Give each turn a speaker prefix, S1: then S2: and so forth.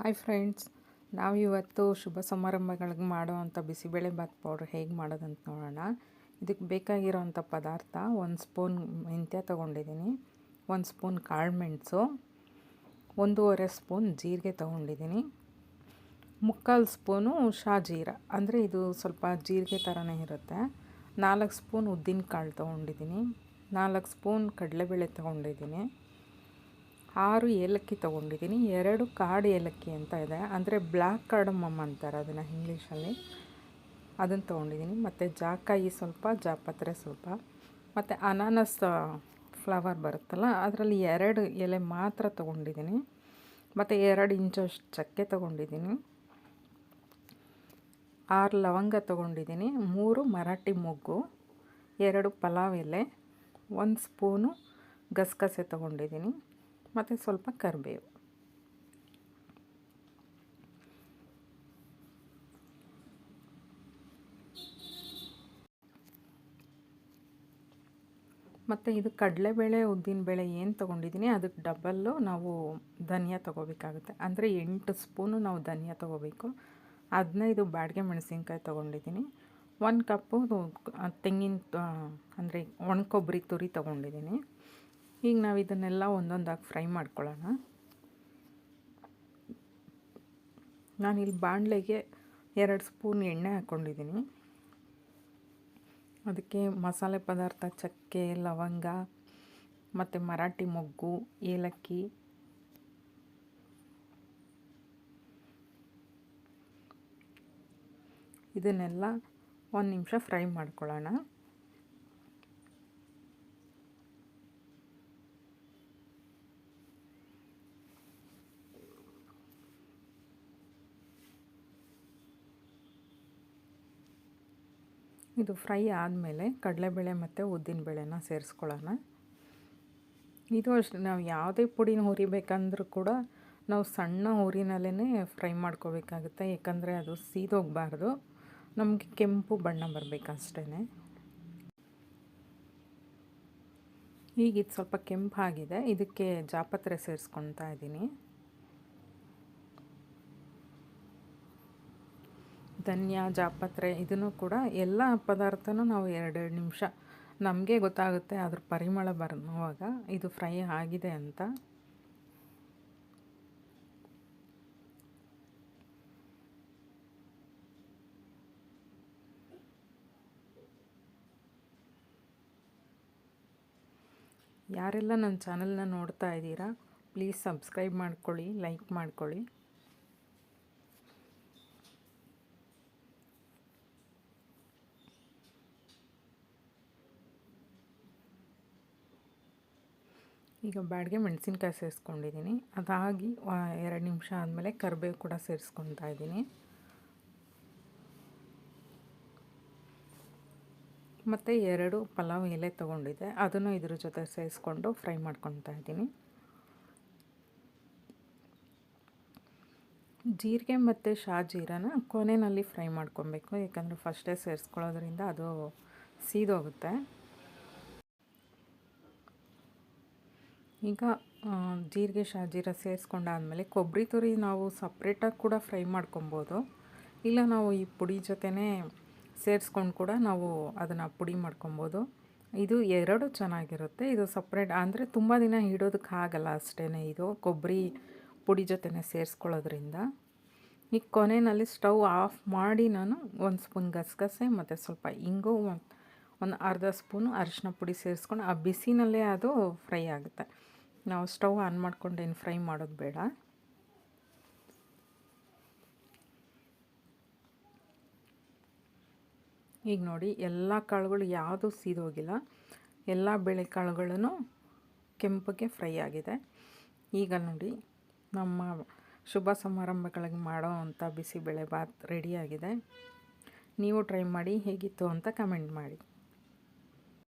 S1: Hi friends ನಾವು ಇವತ್ತು ಶುಭ ಸಮಾರಂಭಗಳಿಗೆ ಮಾಡುವಂಥ ಬಿಸಿಬೇಳೆ ಬಾತ್ ಪೌಡ್ರ್ ಹೇಗೆ ಮಾಡೋದಂತ ನೋಡೋಣ. ಇದಕ್ಕೆ ಬೇಕಾಗಿರೋವಂಥ ಪದಾರ್ಥ ಒಂದು ಸ್ಪೂನ್ ಮೆಂತ್ಯ ತೊಗೊಂಡಿದ್ದೀನಿ ಒಂದು ಸ್ಪೂನ್ ಕಾಳು ಮೆಣಸು, ಒಂದೂವರೆ ಸ್ಪೂನ್ ಜೀರಿಗೆ ತೊಗೊಂಡಿದ್ದೀನಿ ಮುಕ್ಕಾಲು ಸ್ಪೂನು ಶಾಜೀರ ಅಂದರೆ ಇದು ಸ್ವಲ್ಪ ಜೀರಿಗೆ ಥರನೇ ಇರುತ್ತೆ. ನಾಲ್ಕು ಸ್ಪೂನ್ ಉದ್ದಿನ ಕಾಳು ತೊಗೊಂಡಿದ್ದೀನಿ ನಾಲ್ಕು ಸ್ಪೂನ್ ಕಡಲೆಬೇಳೆ ತೊಗೊಂಡಿದ್ದೀನಿ ಆರು ಏಲಕ್ಕಿ ತೊಗೊಂಡಿದ್ದೀನಿ. ಎರಡು ಕಾಡು ಏಲಕ್ಕಿ ಅಂತ ಇದೆ. ಅಂದರೆ ಬ್ಲ್ಯಾಕ್ ಕಾರ್ಡಮಮ್ ಅಂತಾರೆ ಅದನ್ನು ಇಂಗ್ಲೀಷಲ್ಲಿ. ಅದನ್ನು ತೊಗೊಂಡಿದ್ದೀನಿ. ಮತ್ತು ಜಾಕಾಯಿ ಸ್ವಲ್ಪ, ಜಾಪತ್ರೆ ಸ್ವಲ್ಪ. ಮತ್ತು ಅನಾನಸ್ ಫ್ಲವರ್ ಬರುತ್ತಲ್ಲ, ಅದರಲ್ಲಿ ಎರಡು ಎಲೆ ಮಾತ್ರ ತೊಗೊಂಡಿದ್ದೀನಿ. ಮತ್ತು ಎರಡು ಇಂಚಷ್ಟು ಚಕ್ಕೆ ತೊಗೊಂಡಿದ್ದೀನಿ. ಆರು ಲವಂಗ ತೊಗೊಂಡಿದ್ದೀನಿ. ಮೂರು ಮರಾಠಿ ಮೊಗ್ಗು, ಎರಡು ಪಲಾವ್ ಎಲೆ, ಒಂದು ಸ್ಪೂನು ಗಸಗಸೆ ತೊಗೊಂಡಿದ್ದೀನಿ. ಮತ್ತು ಸ್ವಲ್ಪ ಕರಿಬೇವು. ಮತ್ತು ಇದು ಕಡಲೆಬೇಳೆ, ಉದ್ದಿನಬೇಳೆ ಏನು ತೊಗೊಂಡಿದ್ದೀನಿ ಅದಕ್ಕೆ ಡಬಲ್ಲು ನಾವು ಧನಿಯಾ ತೊಗೋಬೇಕಾಗುತ್ತೆ. ಅಂದರೆ ಎಂಟು ಸ್ಪೂನು ನಾವು ಧನಿಯಾ ತೊಗೋಬೇಕು. ಹದಿನೈದು ಬಾಡಿಗೆ ಮೆಣಸಿನ್ಕಾಯಿ ತೊಗೊಂಡಿದ್ದೀನಿ. ಒಂದು ಕಪ್ಪು ತೆಂಗಿನ ಅಂದರೆ ಒಣ ಕೊಬ್ಬರಿ ತುರಿ ತೊಗೊಂಡಿದ್ದೀನಿ. ಈಗ ನಾವು ಇದನ್ನೆಲ್ಲ ಒಂದೊಂದಾಗಿ ಫ್ರೈ ಮಾಡ್ಕೊಳ್ಳೋಣ. ನಾನಿಲ್ಲಿ ಬಾಣಲೆಗೆ ಎರಡು ಸ್ಪೂನ್ ಎಣ್ಣೆ ಹಾಕ್ಕೊಂಡಿದ್ದೀನಿ. ಅದಕ್ಕೆ ಮಸಾಲೆ ಪದಾರ್ಥ, ಚಕ್ಕೆ, ಲವಂಗ, ಮತ್ತು ಮರಾಠಿ ಮೊಗ್ಗು, ಏಲಕ್ಕಿ, ಇದನ್ನೆಲ್ಲ ಒಂದು ನಿಮಿಷ ಫ್ರೈ ಮಾಡ್ಕೊಳ್ಳೋಣ. ಇದು ಫ್ರೈ ಆದಮೇಲೆ ಕಡಲೆಬೇಳೆ ಮತ್ತು ಉದ್ದಿನಬೇಳೆನ ಸೇರಿಸ್ಕೊಳ್ಳೋಣ. ಇದು ಅಷ್ಟು ನಾವು ಯಾವುದೇ ಪುಡಿನ ಹುರಿಬೇಕಂದ್ರೂ ಕೂಡ ನಾವು ಸಣ್ಣ ಹುರಿನಲ್ಲೇ ಫ್ರೈ ಮಾಡ್ಕೋಬೇಕಾಗುತ್ತೆ. ಯಾಕಂದರೆ ಅದು ಸೀದೋಗಬಾರ್ದು. ನಮಗೆ ಕೆಂಪು ಬಣ್ಣ ಬರಬೇಕಷ್ಟೇ ಈಗ ಇದು ಸ್ವಲ್ಪ ಕೆಂಪಾಗಿದೆ ಇದಕ್ಕೆ ಜಾಪತ್ರೆ ಸೇರಿಸ್ಕೊತಾ ಇದ್ದೀನಿ. ಧನ್ಯ, ಜಾಪತ್ರೆ ಇದನ್ನು ಕೂಡ ಎಲ್ಲ ಪದಾರ್ಥನೂ ನಾವು ಎರಡೆರಡು ನಿಮಿಷ ನಮಗೆ ಗೊತ್ತಾಗುತ್ತೆ ಅದ್ರ ಪರಿಮಳ ಬರುವಾಗ ಇದು ಫ್ರೈ ಆಗಿದೆ ಅಂತ. ಯಾರೆಲ್ಲ ನನ್ನ ಚಾನಲ್ನ ನೋಡ್ತಾ ಇದ್ದೀರಾ, ಪ್ಲೀಸ್ ಸಬ್ಸ್ಕ್ರೈಬ್ ಮಾಡ್ಕೊಳ್ಳಿ, ಲೈಕ್ ಮಾಡ್ಕೊಳ್ಳಿ. ಈಗ ಬಾಡಿಗೆ ಮೆಣಸಿನ್ಕಾಯಿ ಸೇರಿಸ್ಕೊಂಡಿದ್ದೀನಿ. ಅದಾಗಿ ಎರಡು ನಿಮಿಷ ಆದಮೇಲೆ ಕರಿಬೇವು ಕೂಡ ಸೇರಿಸ್ಕೊತಾ ಇದ್ದೀನಿ. ಮತ್ತು ಎರಡು ಪಲಾವ್ ಎಲೆ ತೊಗೊಂಡಿದ್ದೆ. ಅದನ್ನು ಇದ್ರ ಜೊತೆ ಸೇರಿಸ್ಕೊಂಡು ಫ್ರೈ ಮಾಡ್ಕೊತಾ ಇದ್ದೀನಿ. ಜೀರಿಗೆ ಮತ್ತು ಶಾಜೀರನ ಕೊನೆಯಲ್ಲಿ ಫ್ರೈ ಮಾಡ್ಕೊಬೇಕು ಯಾಕಂದರೆ ಫಸ್ಟೇ ಸೇರಿಸ್ಕೊಳ್ಳೋದ್ರಿಂದ ಅದು ಸೀದೋಗುತ್ತೆ. ಈಗ ಜೀರಿಗೆ, ಶಾಜೀರ ಸೇರಿಸ್ಕೊಂಡಾದಮೇಲೆ ಕೊಬ್ಬರಿ ತುರಿ ನಾವು ಸಪ್ರೇಟಾಗಿ ಕೂಡ ಫ್ರೈ ಮಾಡ್ಕೊಬೋದು. ಇಲ್ಲ ನಾವು ಈ ಪುಡಿ ಜೊತೆನೇ ಸೇರಿಸ್ಕೊಂಡು ಕೂಡ ನಾವು ಅದನ್ನು ಪುಡಿ ಮಾಡ್ಕೊಬೋದು. ಇದು ಎರಡು ಚೆನ್ನಾಗಿರುತ್ತೆ. ಇದು ಸಪ್ರೇಟ್, ಅಂದರೆ ತುಂಬ ದಿನ ಇಡೋದಕ್ಕೆ ಆಗಲ್ಲ ಅಷ್ಟೇ ಇದು ಕೊಬ್ಬರಿ ಪುಡಿ ಜೊತೆನೇ ಸೇರಿಸ್ಕೊಳ್ಳೋದ್ರಿಂದ. ಈಗ ಕೊನೆಯಲ್ಲಿ ಸ್ಟವ್ ಆಫ್ ಮಾಡಿ ನಾನು ಒಂದು ಸ್ಪೂನ್ ಗಸಗಸೆ ಮತ್ತು ಸ್ವಲ್ಪ ಇಂಗು, ಒಂದು ಅರ್ಧ ಸ್ಪೂನು ಅರಿಶಿನ ಪುಡಿ ಸೇರಿಸ್ಕೊಂಡು, ಆ ಬಿಸಿನಲ್ಲೇ ಅದು ಫ್ರೈ ಆಗುತ್ತೆ. ನಾವು ಸ್ಟವ್ ಆನ್ ಮಾಡ್ಕೊಂಡು ಏನು ಫ್ರೈ ಮಾಡೋದು ಬೇಡ. ಈಗ ನೋಡಿ ಎಲ್ಲ ಕಾಳುಗಳು ಯಾವುದು ಸೀದೋಗಿಲ್ಲ ಎಲ್ಲ ಬೇಳೆ ಕಾಳುಗಳನ್ನು ಕೆಂಪಗೆ ಫ್ರೈ ಆಗಿದೆ. ಈಗ ನೋಡಿ ನಮ್ಮ ಶುಭ ಸಮಾರಂಭಗಳಿಗೆ ಮಾಡೋ ಅಂಥ ಬಿಸಿಬೇಳೆ ಬಾತ್ ರೆಡಿಯಾಗಿದೆ ನೀವು ಟ್ರೈ ಮಾಡಿ ಹೇಗಿತ್ತು ಅಂತ ಕಮೆಂಟ್ ಮಾಡಿ.